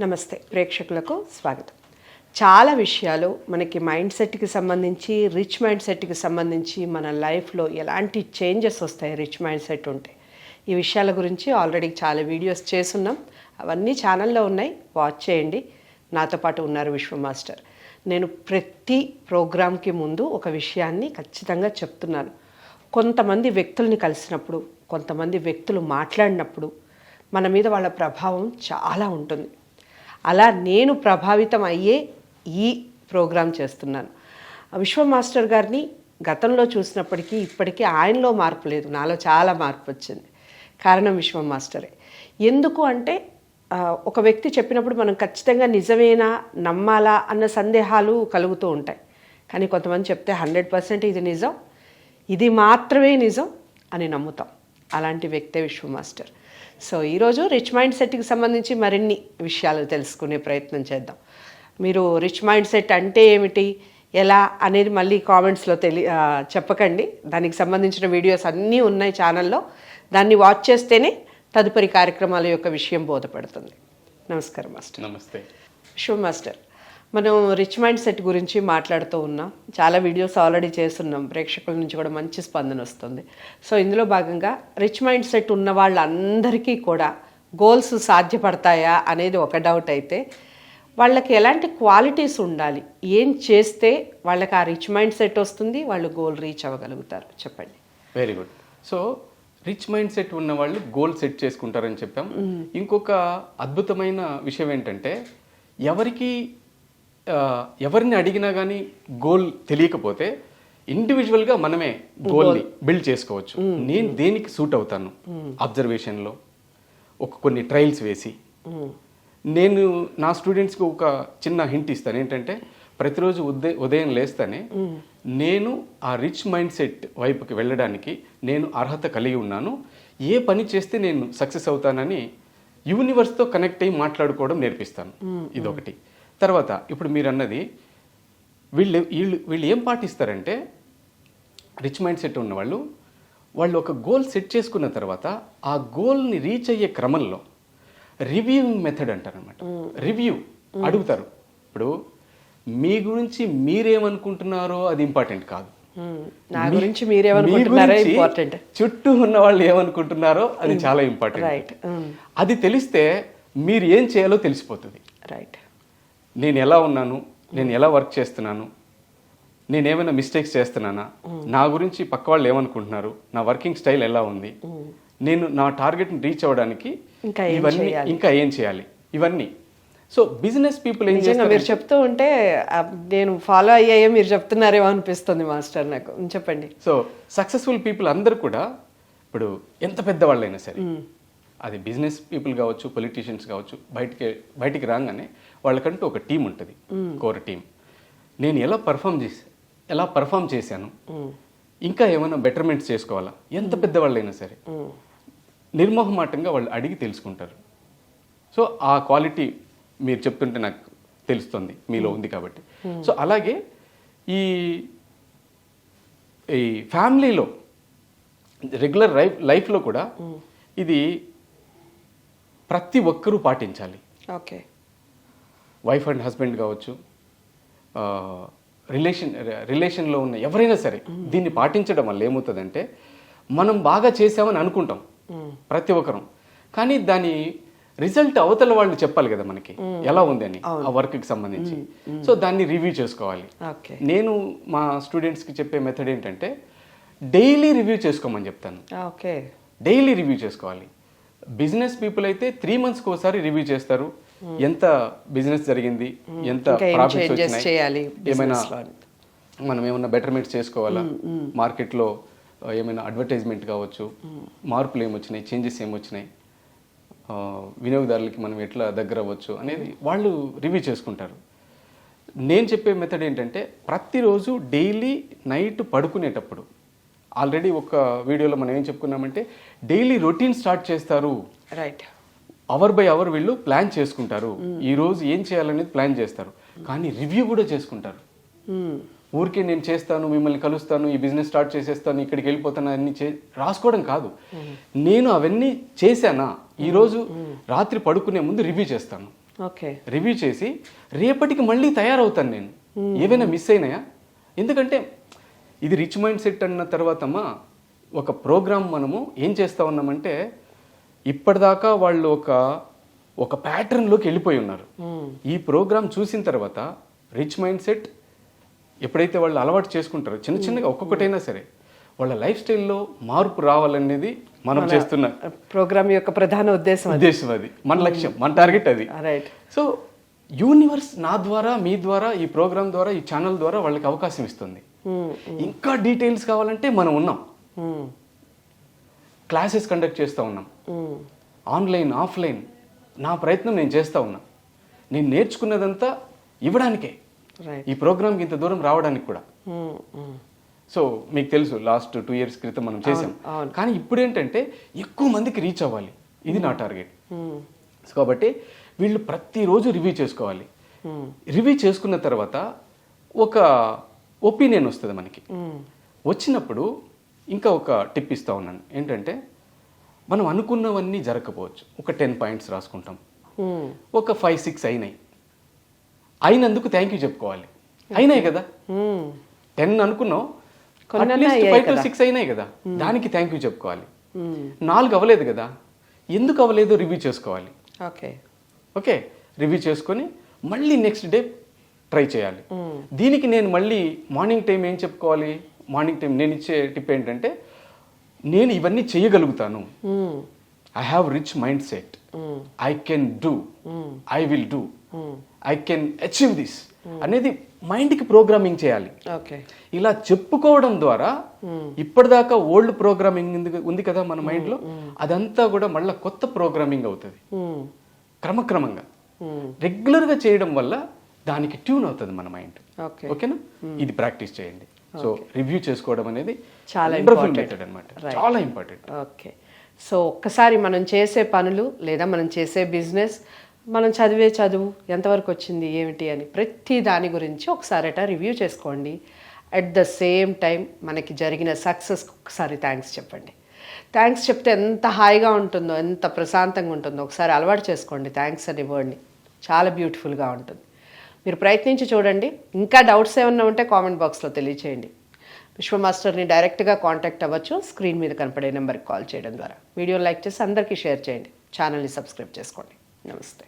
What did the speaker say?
నమస్తే ప్రేక్షకులకు స్వాగతం. చాలా విషయాలు మనకి మైండ్ సెట్కి సంబంధించి రిచ్ మైండ్ సెట్కి సంబంధించి మన లైఫ్లో ఎలాంటి చేంజెస్ వస్తాయి రిచ్ మైండ్ సెట్ ఉంటే. ఈ విషయాల గురించి ఆల్రెడీ చాలా వీడియోస్ చేసున్నాం అవన్నీ ఛానల్లో ఉన్నాయి వాచ్ చేయండి. నాతో పాటు ఉన్నారు విశ్వ మాస్టర్. నేను ప్రతి ప్రోగ్రాంకి ముందు ఒక విషయాన్ని ఖచ్చితంగా చెప్తున్నాను. కొంతమంది వ్యక్తుల్ని కలిసినప్పుడు కొంతమంది వ్యక్తులు మాట్లాడినప్పుడు మన మీద వాళ్ళ ప్రభావం చాలా ఉంటుంది. అలా నేను ప్రభావితం అయ్యే ఈ ప్రోగ్రాం చేస్తున్నాను. విశ్వ మాస్టర్ గారిని గతంలో చూసినప్పటికీ ఇప్పటికీ ఆయనలో మార్పు లేదు. నాలో చాలా మార్పు వచ్చింది. కారణం విశ్వ మాస్టరే. ఎందుకు అంటే ఒక వ్యక్తి చెప్పినప్పుడు మనం ఖచ్చితంగా నిజమేనా నమ్మాలా అన్న సందేహాలు కలుగుతూ ఉంటాయి. కానీ కొంతమంది చెప్తే హండ్రెడ్ పర్సెంట్ ఇది నిజం ఇది మాత్రమే నిజం అని నమ్ముతాం. అలాంటి వ్యక్తే విశ్వ మాస్టర్. సో ఈరోజు రిచ్ మైండ్ సెట్కి సంబంధించి మరిన్ని విషయాలు తెలుసుకునే ప్రయత్నం చేద్దాం. మీరు రిచ్ మైండ్ సెట్ అంటే ఏమిటి? ఎలా? అనేది మళ్ళీ కామెంట్స్లో తెలి చెప్పకండి. దానికి సంబంధించిన వీడియోస్ అన్నీ ఉన్నాయి ఛానల్లో దాన్ని వాచ్ చేస్తేనే తదుపరి కార్యక్రమాల యొక్క విషయం బోధపడుతుంది. నమస్కారం మాస్టర్. నమస్తే. శివ మాస్టర్. మనం రిచ్ మైండ్ సెట్ గురించి మాట్లాడుతూ ఉన్నాం. చాలా వీడియోస్ ఆల్రెడీ చేస్తున్నాం. ప్రేక్షకుల నుంచి కూడా మంచి స్పందన వస్తుంది. సో ఇందులో భాగంగా రిచ్ మైండ్ సెట్ ఉన్న వాళ్ళందరికీ కూడా గోల్స్ సాధ్యపడతాయా అనేది ఒక డౌట్ అయితే వాళ్ళకి ఎలాంటి క్వాలిటీస్ ఉండాలి? ఏం చేస్తే వాళ్ళకి ఆ రిచ్ మైండ్ సెట్ వస్తుంది? వాళ్ళు గోల్ రీచ్ అవ్వగలుగుతారు. చెప్పండి. Very good so rich mind set ఉన్న వాళ్ళు గోల్ సెట్ చేసుకుంటారని చెప్పాం. ఇంకొక అద్భుతమైన విషయం ఏంటంటే ఎవరికి ఎవరిని అడిగినా కానీ గోల్ తెలియకపోతే ఇండివిజువల్గా మనమే గోల్ని బిల్డ్ చేసుకోవచ్చు. నేను దేనికి సూట్ అవుతాను? అబ్జర్వేషన్లో ఒక కొన్ని ట్రయల్స్ వేసి. నేను నా స్టూడెంట్స్కి ఒక చిన్న హింట్ ఇస్తాను. ఏంటంటే ప్రతిరోజు ఉదయ ఉదయం లేస్తానే నేను ఆ రిచ్ మైండ్ సెట్ వైపుకి వెళ్ళడానికి నేను అర్హత కలిగి ఉన్నాను. ఏ పని చేస్తే నేను సక్సెస్ అవుతానని యూనివర్స్తో కనెక్ట్ అయ్యి మాట్లాడుకోవడం నేర్పిస్తాను. ఇదొకటి. తర్వాత ఇప్పుడు మీరు అన్నది వీళ్ళు వీళ్ళు వీళ్ళు ఏం పాటిస్తారంటే రిచ్ మైండ్ సెట్ ఉన్నవాళ్ళు వాళ్ళు ఒక గోల్ సెట్ చేసుకున్న తర్వాత ఆ గోల్ని రీచ్ అయ్యే క్రమంలో రివ్యూయింగ్ మెథడ్ అంటారు అనమాట రివ్యూ అడుగుతారు. ఇప్పుడు మీ గురించి మీరేమనుకుంటున్నారో అది ఇంపార్టెంట్ కాదు. నా గురించి మీరేమనుకుంటున్నారో ఇంపార్టెంట్ చుట్టూ ఉన్న వాళ్ళు ఏమనుకుంటున్నారో అది చాలా ఇంపార్టెంట్ రైట్ అది తెలిస్తే మీరు ఏం చేయాలో తెలిసిపోతుంది. రైట్ నేను ఎలా ఉన్నాను? నేను ఎలా వర్క్ చేస్తున్నాను? నేను ఏమైనా మిస్టేక్స్ చేస్తున్నానా? నా గురించి పక్క వాళ్ళు ఏమనుకుంటున్నారు? నా వర్కింగ్ స్టైల్ ఎలా ఉంది? నేను నా టార్గెట్ని రీచ్ అవ్వడానికి ఇవన్నీ ఇంకా ఏం చేయాలి? ఇవన్నీ. సో బిజినెస్ పీపుల్ ఏం చేస్తారు? మీరు చెప్తూ ఉంటే నేను ఫాలో అయ్యాయో మీరు చెప్తున్నారేమో అనిపిస్తుంది మాస్టర్ నాకు. చెప్పండి. సో సక్సెస్ఫుల్ పీపుల్ అందరూ కూడా ఇప్పుడు ఎంత పెద్దవాళ్ళైనా సరే అది బిజినెస్ పీపుల్ కావచ్చు పొలిటీషియన్స్ కావచ్చు బయటికి బయటికి రాగానే వాళ్ళకంటూ ఒక టీం ఉంటుంది కోర్ టీం. నేను ఎలా పర్ఫామ్ చేసి ఎలా పర్ఫామ్ చేశాను? ఇంకా ఏమైనా బెటర్మెంట్స్ చేసుకోవాలా? ఎంత పెద్దవాళ్ళైనా సరే. నిర్మోహమాటంగా వాళ్ళు అడిగి తెలుసుకుంటారు. సో ఆ క్వాలిటీ మీరు చెప్తుంటే నాకు తెలుస్తుంది మీలో ఉంది కాబట్టి. సో అలాగే ఈ ఈ ఫ్యామిలీలో రెగ్యులర్ లైఫ్ లైఫ్లో కూడా ఇది ప్రతి ఒక్కరూ పాటించాలి. ఓకే. వైఫ్ అండ్ హస్బెండ్ కావచ్చు రిలేషన్ రిలేషన్లో ఉన్న ఎవరైనా సరే దీన్ని పాటించడం వల్ల ఏమవుతుందంటే మనం బాగా చేసామని అనుకుంటాం ప్రతి ఒక్కరం. కానీ దాని రిజల్ట్ అవతల వాళ్ళు చెప్పాలి కదా మనకి ఎలా ఉంది అని ఆ వర్క్కి సంబంధించి. సో దాన్ని రివ్యూ చేసుకోవాలి. ఓకే. నేను మా స్టూడెంట్స్కి చెప్పే మెథడ్ ఏంటంటే డైలీ రివ్యూ చేసుకోమని చెప్తాను. ఓకే. డైలీ రివ్యూ చేసుకోవాలి. బిజినెస్ పీపుల్ అయితే త్రీ మంత్స్కి ఒకసారి రివ్యూ చేస్తారు. ఎంత బిజినెస్ జరిగింది ఎంత ప్రాఫిట్స్ వచ్చినాయి ఏమైనా. మనం ఏమైనా బెటర్మెంట్స్ చేసుకోవాలా? మార్కెట్లో ఏమైనా అడ్వర్టైజ్మెంట్ కావచ్చు మార్పులు ఏమొచ్చినాయి చేంజెస్ ఏమొచ్చినాయి వినియోగదారులకి మనం ఎట్లా దగ్గర అవ్వచ్చు అనేది వాళ్ళు రివ్యూ చేసుకుంటారు. నేను చెప్పే మెథడ్ ఏంటంటే ప్రతిరోజు డైలీ నైట్ పడుకునేటప్పుడు ఆల్రెడీ ఒక వీడియోలో మనం ఏం చెప్పుకున్నామంటే డైలీ రొటీన్ స్టార్ట్ చేస్తారు. రైట్ అవర్ బై అవర్ వీళ్ళు ప్లాన్ చేసుకుంటారు. ఈ రోజు ఏం చేయాలనేది ప్లాన్ చేస్తారు. కానీ రివ్యూ కూడా చేసుకుంటారు. ఊరికే నేను చేస్తాను మిమ్మల్ని కలుస్తాను ఈ బిజినెస్ స్టార్ట్ చేసేస్తాను ఇక్కడికి వెళ్ళిపోతాను అన్ని చే రాసుకోవడం కాదు. నేను అవన్నీ చేశానా? ఈరోజు రాత్రి పడుకునే ముందు రివ్యూ చేస్తాను. ఓకే రివ్యూ చేసి రేపటికి మళ్ళీ తయారవుతాను నేను. ఏవైనా మిస్ అయినాయా? ఎందుకంటే ఇది రిచ్ మైండ్ సెట్ అన్న తర్వాతమ్మా ఒక ప్రోగ్రామ్ మనము ఏం చేస్తా ఉన్నామంటే ఇప్పటిదాకా వాళ్ళు ఒక ఒక ప్యాటర్న్లోకి వెళ్ళిపోయి ఉన్నారు. ఈ ప్రోగ్రామ్ చూసిన తర్వాత రిచ్ మైండ్ సెట్ ఎప్పుడైతే వాళ్ళు అలవాటు చేసుకుంటారో చిన్న చిన్నగా ఒక్కొక్కటైనా సరే వాళ్ళ లైఫ్ స్టైల్లో మార్పు రావాలనేది మనం చేస్తున్న ప్రోగ్రామ్ యొక్క ప్రధాన ఉద్దేశం అది. ఉద్దేశం అది. మన లక్ష్యం మన టార్గెట్ అది. రైట్ సో యూనివర్స్ నా ద్వారా మీ ద్వారా ఈ ప్రోగ్రామ్ ద్వారా ఈ ఛానల్ ద్వారా వాళ్ళకి అవకాశం ఇస్తుంది. ఇంకా డీటెయిల్స్ కావాలంటే మనం ఉన్నాం. క్లాసెస్ కండక్ట్ చేస్తూ ఉన్నాం. ఆన్లైన్ ఆఫ్లైన్ నా ప్రయత్నం నేను చేస్తూ ఉన్నా. నేను నేర్చుకున్నదంతా ఇవ్వడానికే. ఈ ప్రోగ్రామ్కి ఇంత దూరం రావడానికి కూడా. సో మీకు తెలుసు లాస్ట్ టూ ఇయర్స్ క్రితం మనం చేసాం. కానీ ఇప్పుడు ఏంటంటే ఎక్కువ మందికి రీచ్ అవ్వాలి. ఇది నా టార్గెట్. కాబట్టి వీళ్ళు ప్రతిరోజు రివ్యూ చేసుకోవాలి. రివ్యూ చేసుకున్న తర్వాత ఒక ఒపీనియన్ వస్తుంది మనకి. వచ్చినప్పుడు ఇంకా ఒక టిప్ ఇస్తా ఉన్నాను. ఏంటంటే మనం అనుకున్నవన్నీ జరగకపోవచ్చు. ఒక టెన్ పాయింట్స్ రాసుకుంటాం. ఒక ఫైవ్ సిక్స్ అయినాయి. అయినందుకు థ్యాంక్ యూ చెప్పుకోవాలి. అయినాయి కదా. టెన్ అనుకున్నాం. Five to. సిక్స్ అయినాయి కదా. దానికి థ్యాంక్ యూ చెప్పుకోవాలి. నాలుగు అవ్వలేదు కదా. ఎందుకు అవ్వలేదు? రివ్యూ చేసుకోవాలి. ఓకే. ఓకే రివ్యూ చేసుకొని మళ్ళీ నెక్స్ట్ డే ట్రై చేయాలి. దీనికి నేను మళ్ళీ మార్నింగ్ టైం ఏం చెప్పుకోవాలి? మార్నింగ్ టైం నేను ఇచ్చే టిప్ ఏంటంటే నేను ఇవన్నీ చేయగలుగుతాను. I have rich mind set I can do I will do I can achieve this అనేది మైండ్కి ప్రోగ్రామింగ్ చేయాలి. ఓకే. ఇలా చెప్పుకోవడం ద్వారా ఇప్పటిదాకా ఓల్డ్ ప్రోగ్రామింగ్ ఉంది కదా మన మైండ్లో అదంతా కూడా మళ్ళీ కొత్త ప్రోగ్రామింగ్ అవుతుంది. క్రమక్రమంగా. రెగ్యులర్గా చేయడం వల్ల దానికి ట్యూన్ అవుతుంది మన మైండ్. ఓకే ఓకేనా ఇది ప్రాక్టీస్ చేయండి. సో రివ్యూ చేసుకోవడం అనేది చాలా. మెథడ్ అనమాట చాలా ఇంపార్టెంట్ ఓకే సో ఒక్కసారి మనం చేసే పనులు లేదా మనం చేసే బిజినెస్ మనం చదివే చదువు ఎంతవరకు వచ్చింది ఏమిటి అని ప్రతి దాని గురించి ఒకసారట రివ్యూ చేసుకోండి. అట్ ద సేమ్ టైం మనకి జరిగిన సక్సెస్ ఒకసారి థ్యాంక్స్ చెప్పండి. థ్యాంక్స్ చెప్తే ఎంత హాయిగా ఉంటుందో ఎంత ప్రశాంతంగా ఉంటుందో ఒకసారి అలవాటు చేసుకోండి థ్యాంక్స్ అనే వర్డ్ని చాలా బ్యూటిఫుల్గా ఉంటుంది. మీరు ప్రయత్నించి చూడండి. ఇంకా డౌట్స్ ఏమన్నా ఉంటే కామెంట్ బాక్స్లో తెలియచేయండి. విశ్వ మాస్టర్ని డైరెక్ట్గా కాంటాక్ట్ అవ్వచ్చు. స్క్రీన్ మీద కనపడే నెంబర్కి కాల్ చేయడం ద్వారా. వీడియో లైక్ చేసి అందరికీ షేర్ చేయండి. ఛానల్ని సబ్స్క్రైబ్ చేసుకోండి. నమస్తే.